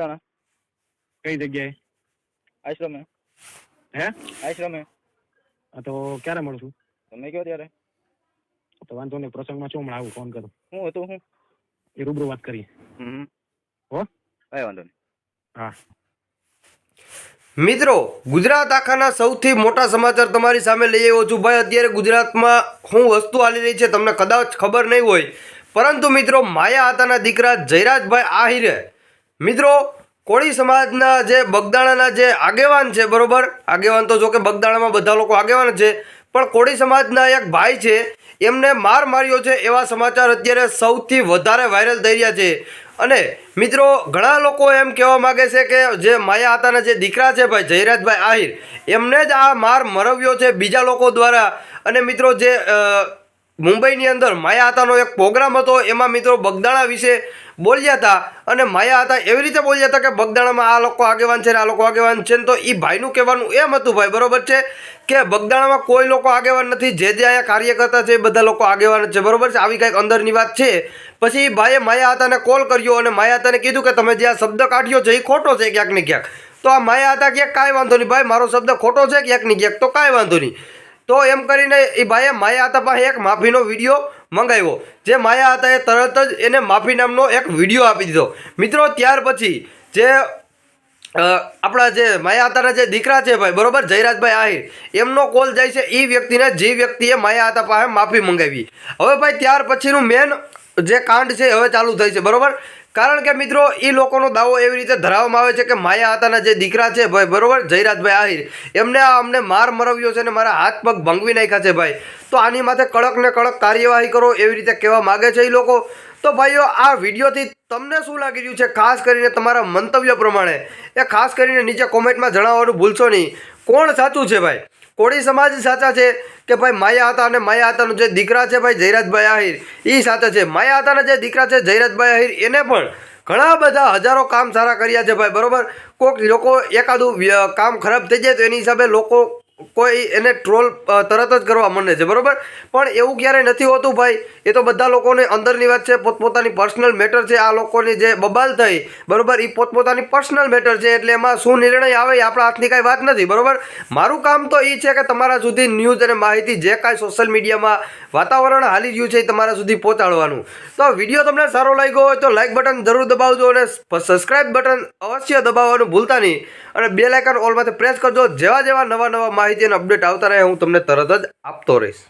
બગદાણા કઈ જગ્યાએ? આશ્રમે. હે? આશ્રમે. હા તો ક્યારે મળશું? તમે કયો ત્યારે? તો વાંધો નહીં પ્રસંગમાં છું હમણાં આવું ફોન કરું. હું હતું હું. એ રૂબરૂ વાત કરીએ. હો? કઈ વાંધો નહીં. હા. મિત્રો ગુજરાત આખાના સૌથી મોટા સમાચાર તમારી સામે લઈ આવ્યો છું. ભાઈ અત્યારે ગુજરાતમાં હું વસ્તુ હાલી રહી છે તમને કદાચ ખબર નહીં હોય. પરંતુ મિત્રો માયા હતાના દીકરા જયરાજભાઈ આહિરે મિત્રો, કોળી સમાજના જે બગદાણાના જે આગેવાન છે, બરોબર? આગેવાન તો જો કે બગદાણામાં બધા લોકો આગેવાન છે, પણ કોળી સમાજના એક ભાઈ છે, એમને માર માર્યો છે એવા સમાચાર અત્યારે સૌથી વધારે વાયરલ થઈ રહ્યા છે. અને મિત્રો, ઘણા લોકો એમ કહેવા માગે છે કે જે માયા હતાના જે દીકરા છે ભાઈ, જયરાજભાઈ આહિર, એમને જ આ માર મરવ્યો છે બીજા લોકો દ્વારા. અને મિત્રો જે મુંબઈની અંદર માયા હતાનો એક પ્રોગ્રામ હતો. એમાં મિત્રો બગદાણા વિશે બોલ્યા હતા અને માયા હતા એવી રીતે બોલ્યા હતા કે બગદાણામાં આ લોકો આગેવાન છે ને આ લોકો આગેવાન છે ને તો એ ભાઈનું કહેવાનું એમ હતું ભાઈ, બરોબર છે? કે બગદાણામાં કોઈ લોકો આગેવાન નથી. જે જે અહીંયા કાર્યકર્તા છે એ બધા લોકો આગેવાન છે, બરોબર છે? આવી કંઈક અંદરની વાત છે. પછી ભાઈએ માયા હતાને કોલ કર્યો અને માયા હતાને કીધું કે તમે જે આ શબ્દ કાઢ્યો છે એ ખોટો છે ક્યાંક ને ક્યાંક. તો આ માયા હતા ક્યાંક કાંઈ વાંધો નહીં ભાઈ, મારો શબ્દ ખોટો છે ક્યાંક ને ક્યાંક તો કાંઈ વાંધો નહીં. તો એમ કરીને એ ભાઈએ માયા હતા પાસે એક માફીનો વીડિયો મંગાવ્યો. જે માયા હતા એ તરત જ એને માફી નામનો એક વીડિયો આપી દીધો. મિત્રો, ત્યાર પછી જે આપણા જે માયા હતાના જે દીકરા છે ભાઈ, બરોબર? જયરાજભાઈ આહિર, એમનો કોલ જાય છે એ વ્યક્તિને જે વ્યક્તિએ માયા હતા પાસે માફી મંગાવી. હવે ભાઈ, ત્યાર પછીનું મેન જે કાંડ છે હવે ચાલુ થઈ છે, બરોબર? કારણ કે મિત્રો એ લોકોનો દાવો એવી રીતે ધરાવવામાં આવે છે કે માયા હતાના જે દીકરા છે ભાઈ, બરોબર? જયરાજભાઈ આહિર. એમને આ અમને માર મરવ્યો છે ને મારા હાથ પગ ભંગવી નાખ્યા છે ભાઈ. તો આની માથે કડક ને કડક કાર્યવાહી કરો એવી રીતે કહેવા માગે છે એ લોકો. તો ભાઈઓ, આ વિડીયોથી તમને શું લાગી રહ્યું છે? ખાસ કરીને તમારા મંતવ્ય પ્રમાણે. એ ખાસ કરીને નીચે કોમેન્ટમાં જણાવવાનું ભૂલશો નહીં. કોણ સાચું છે ભાઈ? કોળી સમાજ સાચા છે કે ભાઈ માયા હતા અને માયા હતાનો જે દીકરા છે ભાઈ જયરાજભાઈ આહિર એ સાચા છે. માયા હતાના જે દીકરા છે જયરાજભાઈ આહિર, એને પણ ઘણા બધા હજારો કામ સારા કર્યા છે ભાઈ, બરાબર? કોઈક લોકો એકાદું કામ ખરાબ થઈ જાય તો એની હિસાબે લોકો કોઈ એને ટ્રોલ તરત જ કરવા માંડે છે, બરાબર? પણ એવું ક્યારેય નથી હોતું ભાઈ. એ તો બધા લોકોને અંદરની વાત છે, પોતપોતાની પર્સનલ મેટર છે, આ લોકોની જે બબાલ થઈ, બરાબર? એ પોતપોતાની પર્સનલ મેટર છે, એટલે એમાં શું નિર્ણય આવે એ આપણા હાથની કાંઈ વાત નથી, બરાબર? મારું કામ તો એ છે કે તમારા સુધી ન્યૂઝ અને માહિતી જે કાંઈ સોશિયલ મીડિયામાં વાતાવરણ હાલી રહ્યું છે એ તમારા સુધી પહોંચાડવાનું. તો વીડિયો તમને સારો લાગ્યો હોય તો લાઇક બટન જરૂર દબાવજો અને સબસ્ક્રાઇબ બટન અવશ્ય દબાવવાનું ભૂલતા નહીં. અને બે લાઇકન ઓલમાંથી પ્રેસ કરજો, જેવા જેવા નવા નવા માહિતી અપડેટ આવતા રહે હું તમને તરત જ આપતો રહીશ.